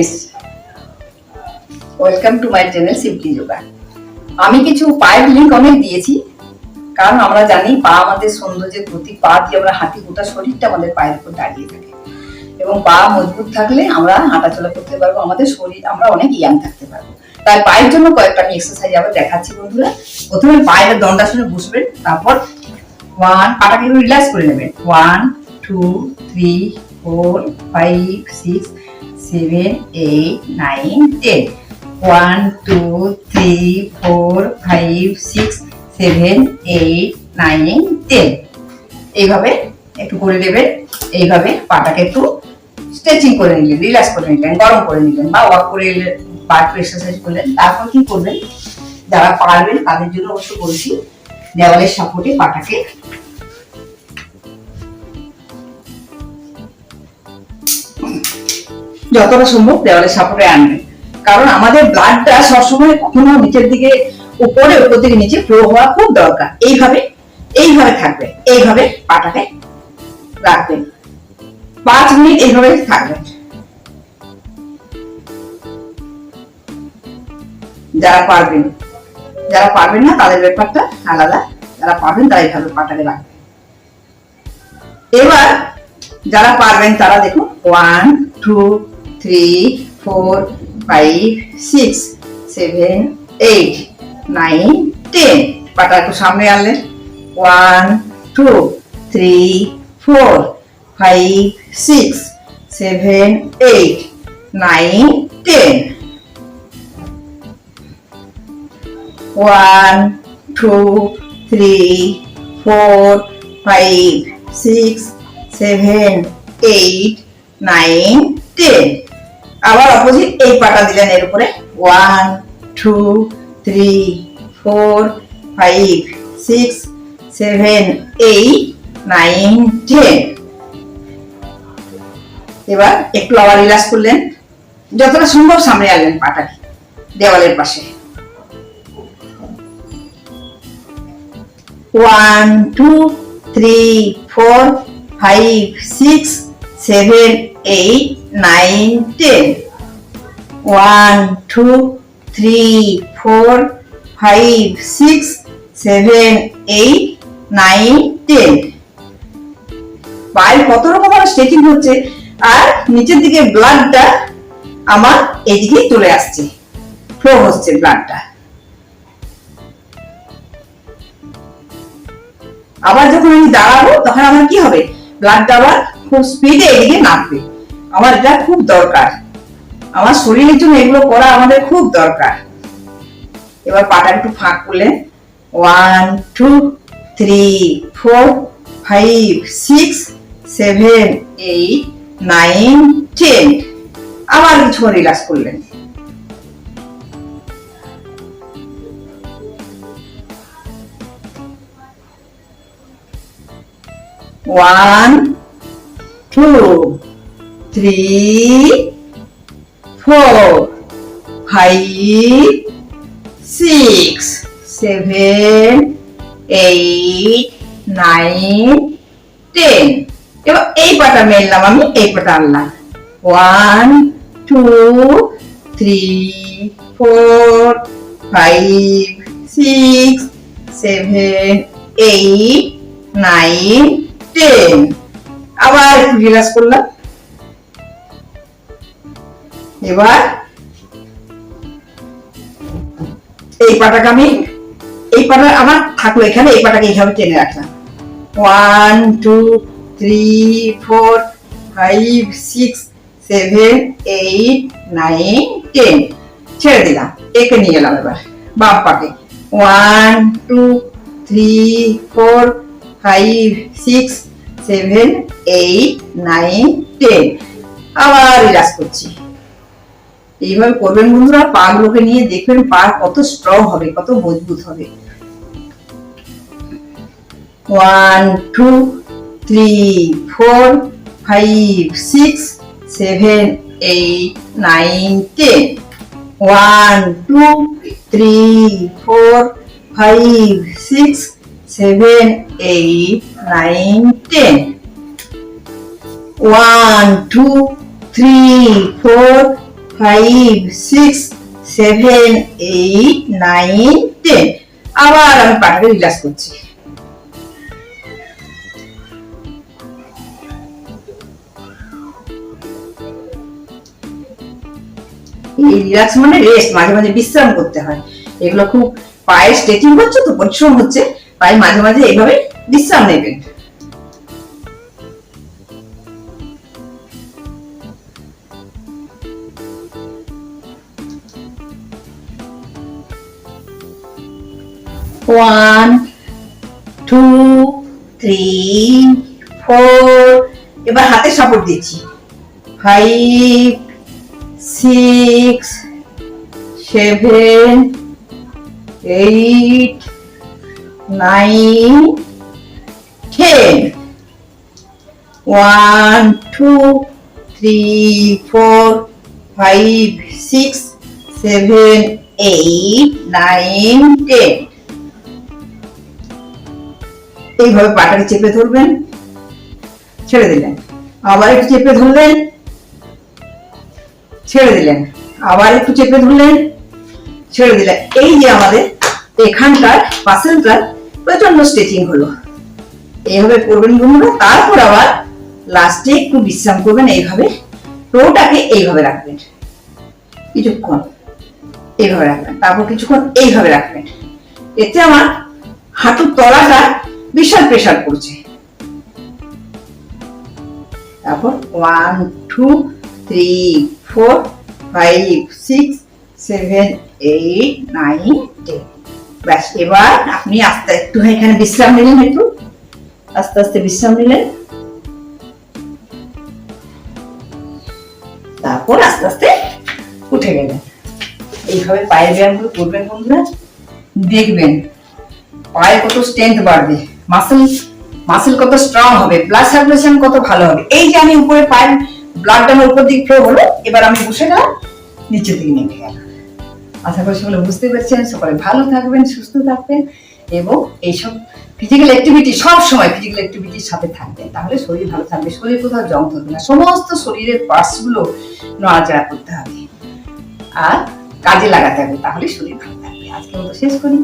Friends welcome to my channel simply yoga আমি কিছু পায়ের লিঙ্ক অনেক দিয়েছি, কারণ আমরা জানি পা আমাদের সৌন্দর্যের প্রতীক। পা দিয়ে আমরা হাতি গোটা শরীরটা আমাদের পায়ের উপর দাঁড়িয়ে থাকে। এবং পা মজবুত থাকলে আমরা হাঁটাচলা করতে পারব, আমাদের শরীর, আমরা অনেক ইয়াং থাকতে পারব। তাই পায়ের জন্য কয়েকটা আমি এক্সারসাইজ আবার দেখাচ্ছি বন্ধুরা। প্রথমে পায়ের দণ্ডাসনে বসবেন, তারপর ওয়ান পাটাকে রিল্যাক্স করে নেবেন। One two three four five six seven eight nine ten one two three four five six seven eight nine ten এইভাবে একটু করে নেবেন এইভাবে পাটাকে একটু স্ট্রেচিং করে নিলেন রিল্যাক্স করে নিলেন, গরম করে নিলেন বা ওয়াক করে একটু এক্সারসাইজ করলেন, তারপর কি করবেন? যারা পারবেন তাদের জন্য অবশ্য বলছি, দেওয়ালের সাপোর্টে পাটাকে যতটা সম্ভব দেওয়ালের সাপোর্টে আনবেন কারণ আমাদের ব্লাডটা সবসময় কখনো নিচের দিকে, উপরে, উপর দিকে, নিচে ফ্লো হওয়া খুব দরকার। এইভাবে এইভাবে থাকবে, এইভাবে পাটাকে রাখবেন পাঁচ মিনিট এইভাবে থাকবেন যারা পারবেন যারা পারবেন না, তাদের ব্যাপারটা আলাদা। যারা পারবেন, তারা এইভাবে পাটাকে রাখবেন এবার যারা পারবেন, তারা দেখুন one two three four five six seven eight nine ten পাটা একটু সামনে আনলেন one two three four five six seven eight nine ten one two three four five six seven eight nine ten আবার অপোজিট এই পাটা দিলেন এর উপরে। One two three four five six seven eight nine ten এবার একটু আবার relax করলেন। যতটা সম্ভব সামনে আনলেন পাটাকে, দেওয়ালের পাশে। One two three four five six seven eight nine ten one, two, three, four, five, six, seven, eight nine ten পায়ের কত রকম স্ট্রেচিং হচ্ছে, আর নিচের দিকে ব্লাডটা আমার এদিকে চলে আসছে। ফ্লো হচ্ছে ব্লাডটা আবার যখন আমি দাঁড়াবো, তখন আমার কি হবে? ব্লাডটা আবার খুব স্পিডে এদিকে নামবে। আমার এটা খুব দরকার। আমার শরীরের জন্য এগুলো করা আমাদের খুব দরকার। এবার পাটা একটু ফাঁক করলেন one two three four five six seven eight nine ten আবার কিছু রিল্যাক্স করলেন। One, two, three, four, five, six, seven, eight, nine, ten. এবার এই পাটা মেললাম আমি এই পাটা আনলাম। One two three four five six seven eight nine ten আবার একটু করলাম। এবার এই পাটাকে আমি, এই পাটা আমার থাকল এখানে, এই পাটাকে এইভাবে টেনে রাখলাম। One two three four five six seven eight nine ten ছেড়ে দিলাম, একে নিয়ে গেলাম এবার, বাম পাকে। One two three four five six seven eight nine ten আবার রিল্যাক্স করছি। এইভাবে করবেন বন্ধুরা পা গুলোকে নিয়ে দেখবেন পা কত স্ট্রং হবে, কত মজবুত হবে। One two three four five six seven eight nine ten one two three four five six seven eight nine ten one two three four five six seven eight nine ten আবার আমি পাটাকে relax করছি। এই relax মানে rest মাঝে মাঝে বিশ্রাম করতে হয়। এগুলো খুব পায়ে স্ট্রেচিং করছ তো পরিশ্রম হচ্ছে, পায়ে মাঝে মাঝে এইভাবে বিশ্রাম নেবেন। ওয়ান টু থ্রি ফোর এবার হাতে সাপোর্ট দিচ্ছি। Five six seven eight nine ten one two three four five six seven eight nine ten এইভাবে পাটাকে চেপে ধরবেন, ছেড়ে দিলেন। আবার একটু চেপে ধরলেন, ছেড়ে দিলেন। আবার একটু চেপে ধরলেন, ছেড়ে দিলেন। এই যে আমাদের এখানকার পাসেলটার প্রচণ্ড স্ট্রেচিং হলো। এইভাবে করবেন বন্ধুরা, তারপর আবার লাস্টে একটু বিশ্রাম করবেন, এইভাবে টোটাকে এইভাবে রাখবেন। কিছুক্ষণ এইভাবে রাখবেন, তারপর কিছুক্ষণ এইভাবে রাখবেন। এতে আমার হাঁটুর তলাটা বিশাল প্রেশার করছে। তারপর one two three four five six seven eight nine ten ব্যাস, এবার আপনি আস্তে একটু এখানে বিশ্রাম নিলেন একটু। আস্তে আস্তে বিশ্রাম নিলেন। তারপর আস্তে আস্তে উঠে গেলেন। এইভাবে পায়ের ব্যায়ামগুলো করবেন বন্ধুরা। দেখবেন, পায়ে কত স্ট্রেংথ বাড়বে। মাসেল মাসেল কত স্ট্রং হবে ব্লাড সার্কুলেশন কত ভালো হবে, এই যে আমি উপরে পায়ের ব্লাডটা আমার উপর দিক ফ্লো হলো, এবার আমি বসে গেলাম নিচে দিকে নেমে গেল আশা করি সকলে বুঝতে পেরেছেন, সকলে ভালো থাকবেন, সুস্থ থাকবেন এবং এইসব ফিজিক্যাল অ্যাক্টিভিটি সব সময় ফিজিক্যাল অ্যাক্টিভিটির সাথে থাকবেন। তাহলে শরীর ভালো থাকবে, শরীর কোথাও জং থাকবে না, সমস্ত শরীরের পার্টসগুলো নড়াচড়া করতে হবে। আর কাজে লাগাতে হবে, তাহলে শরীর ভালো থাকবে। আজকে মতো শেষ করি।